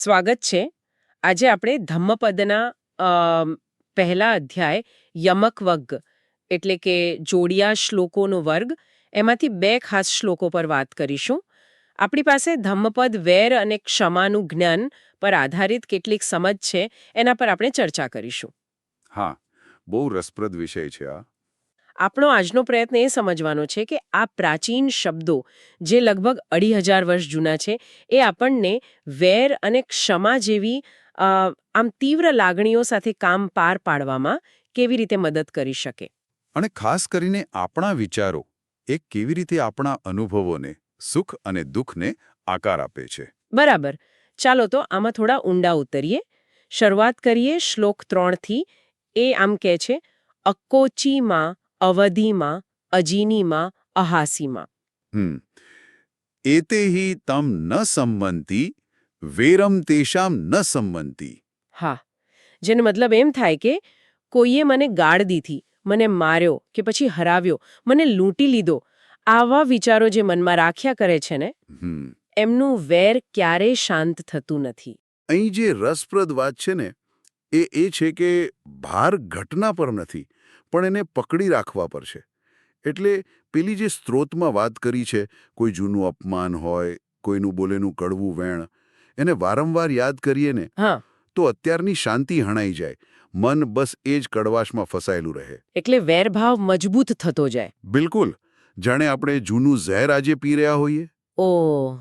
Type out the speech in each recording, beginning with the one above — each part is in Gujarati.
સ્વાગત છે. આજે આપણે ધમ્મપદના પહેલા અધ્યાય, યમક વર્ગ એટલે કે જોડિયા શ્લોકોનો વર્ગ, એમાંથી બે ખાસ શ્લોકો પર વાત કરીશું. આપણી પાસે ધમ્મપદ, વેર અને ક્ષમાનું જ્ઞાન પર આધારિત કેટલીક સમજ છે, એના પર આપણે ચર્ચા કરીશું. હા, બહુ રસપ્રદ વિષય છે આ. આપણો આજનો પ્રયત્ન એ સમજવાનો છે કે આ પ્રાચીન શબ્દો જે લગભગ અઢી હજાર વર્ષ જૂના છે એ આપણને વેર અને ક્ષમા જેવી આમ તીવ્ર લાગણીઓ સાથે કામ પાર પાડવામાં કેવી રીતે મદદ કરી શકે. અને ખાસ કરીને આપણા વિચારો એ કેવી રીતે આપણા અનુભવોને સુખ અને દુઃખને આકાર આપે છે. બરાબર. ચાલો તો આમાં થોડા ઊંડા ઉતરીએ. શરૂઆત કરીએ શ્લોક ત્રણથી એ આમ કહે છે અક્કોચીમાં અવધિમાં અજીનીમાં અહાસીમાં. એતે હિ તમ ન સંબંધી વેરમ તેષામ ન સંબંધી હા. જેનો મતલબ એમ થાય કે કોઈએ મને ગાળ દીધી મને માર્યો કે પછી હરાવ્યો મને લૂંટી લીધો આવા વિચારો જે મનમાં રાખ્યા કરે છે ને એમનું વેર ક્યારેય શાંત થતું નથી. અહીં જે રસપ્રદ વાત છે ને એ એ છે કે ભાર ઘટના પર નથી પણ એને પકડી રાખવા પર છે. એટલે પેલી જે સ્ત્રોતમાં વાત કરી છે કોઈ જૂનું અપમાન હોય કોઈનું બોલેનું કડવું વેણ એને વારંવાર યાદ કરીએ ને તો અત્યારની શાંતિ હણાઈ જાય. મન બસ એ જ કડવાશમાં ફસાયેલું રહે. એટલે વેરભાવ મજબૂત થતો જાય. બિલકુલ. જાણે આપણે જૂનું ઝેર આજે પી રહ્યા હોઈએ? ઓ.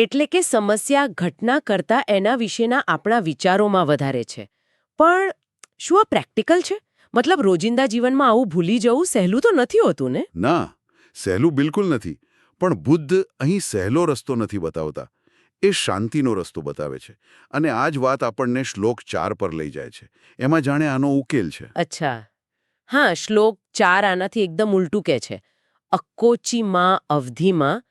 એટલે કે સમસ્યા ઘટના કરતા એના વિશેના આપણા વિચારોમાં વધારે છે. પણ શું આ પ્રેક્ટિકલ છે? મતલબ રોજિંદા જીવનમાં આવું ભૂલી જવું સહેલું તો નથી હોતું ને? ના સહેલું બિલકુલ નથી. પણ બુદ્ધ અહીં સહેલો રસ્તો નથી બતાવતા. એ શાંતિનો રસ્તો બતાવે છે. અને આ જ વાત આપણને શ્લોક ચાર પર લઈ જાય છે. એમાં જાણે આનો ઉકેલ છે. અચ્છા. હા શ્લોક ચાર આનાથી એકદમ ઉલટું કે છે. અક્કોચીમાં અવધિમાં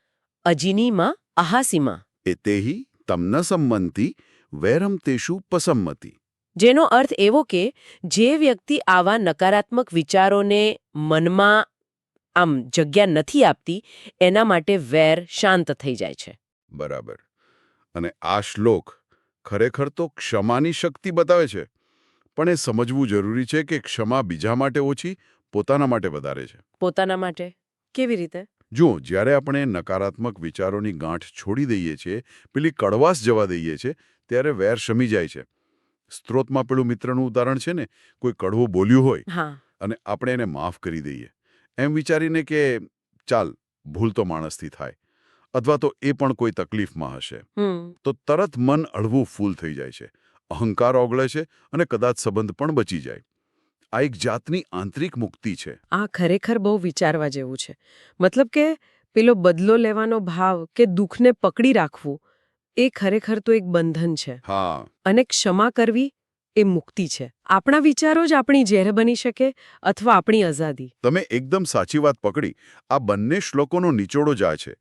અજીનીમાં અહાસીમાં. એ તેહી તમન સંમંતી વૈરમ તેશુ પસંમતી. જેનો અર્થ એવો કે જે વ્યક્તિ આવા નકારાત્મક વિચારોને મનમાં આમ જગ્યા નથી આપતી એના માટે વેર શાંત થઈ જાય છે. બરાબર. અને આ શ્લોક ખરેખર તો ક્ષમાની શક્તિ બતાવે છે. પણ એ સમજવું જરૂરી છે કે ક્ષમા બીજા માટે ઓછી પોતાના માટે વધારે છે. પોતાના માટે? કેવી રીતે? જુઓ જ્યારે આપણે નકારાત્મક વિચારોની ગાંઠ છોડી દઈએ છીએ પેલી કડવાશ જવા દઈએ છીએ ત્યારે વેર શમી જાય છે. સ્ત્રોતમાં પેલું મિત્રનું ઉદાહરણ છે ને કોઈ કડવું બોલ્યું હોય અને આપણે એને માફ કરી દઈએ. એમ વિચારીને કે ચાલ ભૂલ તો માણસથી થાય અથવા તો એ પણ કોઈ તકલીફમાં હશે. તો તરત મન અળવું ફૂલ થઈ જાય છે. અહંકાર ઓગળે છે અને કદાચ સંબંધ પણ બચી જાય. આ એક જાતની આંતરિક મુક્તિ છે. આ ખરેખર બહુ વિચારવા જેવું છે. મતલબ કે પેલો બદલો લેવાનો ભાવ કે દુઃખને પકડી રાખવું એ ખરેખર તો એક બંધન છે. હા. અને ક્ષમા કરવી એ મુક્તિ છે. આપણા વિચારો જ આપણી ઝેર બની શકે અથવા આપણી આઝાદી. તમે એકદમ સાચી વાત પકડી. આ બંને શ્લોકોનો નિચોડો જાય છે.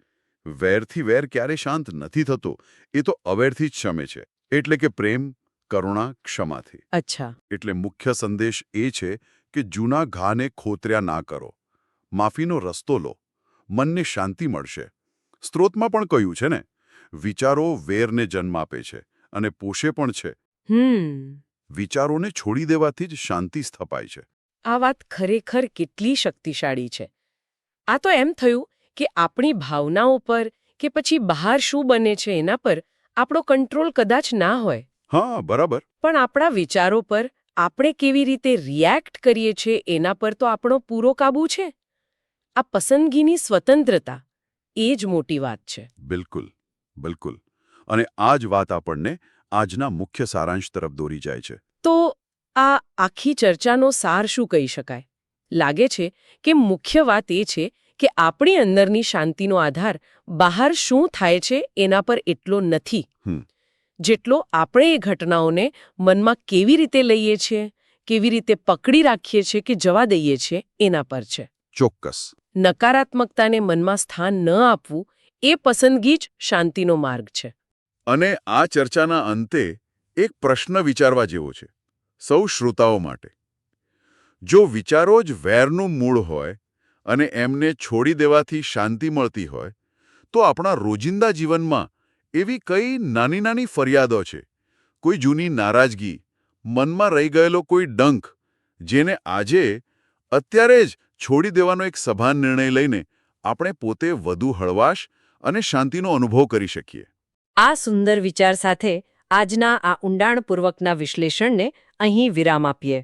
વેરથી વેર ક્યારે શાંત નથી થતો એ તો અવેરથી જ શમે છે. એટલે કે પ્રેમ કરુણા ક્ષમાથી. અચ્છા. એટલે મુખ્ય સંદેશ એ છે કે જૂના ઘાને ખોતર્યા ના કરો. માફીનો રસ્તો લો. મનને શાંતિ મળશે. સ્ત્રોતમાં પણ કહ્યું છે ને વિચારો વેરને જન્મ આપે છે અને પોષે પણ છે. વિચારોને છોડી દેવાથી જ શાંતિ સ્થપાય છે. આ વાત ખરેખર કેટલી શક્તિશાળી છે. આ તો એમ થયું કે આપણી ભાવનાઓ પર કે પછી બહાર શું બને છે એના પર આપણો કંટ્રોલ કદાચ ના હોય. હા બરાબર. પણ આપણા વિચારો પર આપણે કેવી રીતે રિએક્ટ કરીએ છીએ એના પર તો આપણો પૂરો કાબુ છે. આ પસંદગીની સ્વતંત્રતા એ જ મોટી વાત છે. બિલકુલ બિલકુલ. અને આ જ વાત આપણને આજના મુખ્ય સારાંશ તરફ દોરી જાય છે. તો આ આખી ચર્ચાનો સાર શું કહી શકાય? લાગે છે કે મુખ્ય વાત એ છે કે આપણી અંદરની શાંતિનો આધાર બહાર શું થાય છે એના પર એટલો નથી. જેટલો આપણે એ ઘટનાઓને મનમાં કેવી રીતે લઈએ છીએ કેવી રીતે પકડી રાખીએ છીએ કે જવા દઈએ છીએ એના પર છે. ચોક્કસ. નકારાત્મકતાને મનમાં સ્થાન ન આપવું એ પસંદગી જ શાંતિનો માર્ગ છે. અને આ ચર્ચાના અંતે એક પ્રશ્ન વિચારવા જેવો છે સૌ શ્રોતાઓ માટે. જો વિચારો જ વેરનું મૂળ હોય અને એમને છોડી દેવાથી શાંતિ મળતી હોય તો આપણા રોજિંદા જીવનમાં એવી કઈ નાની નાની ફરિયાદો છે? કોઈ જૂની નારાજગી, મનમાં રહી ગયેલો કોઈ ડંખ, જેને આજે અત્યારે જ છોડી દેવાનો એક સભાન નિર્ણય લઈને આપણે પોતે વધુ હળવાશ અને શાંતિનો અનુભવ કરી શકીએ. આ સુંદર વિચાર સાથે આજના આ ઊંડાણપૂર્વકના વિશ્લેષણને અહીં વિરામ આપીએ.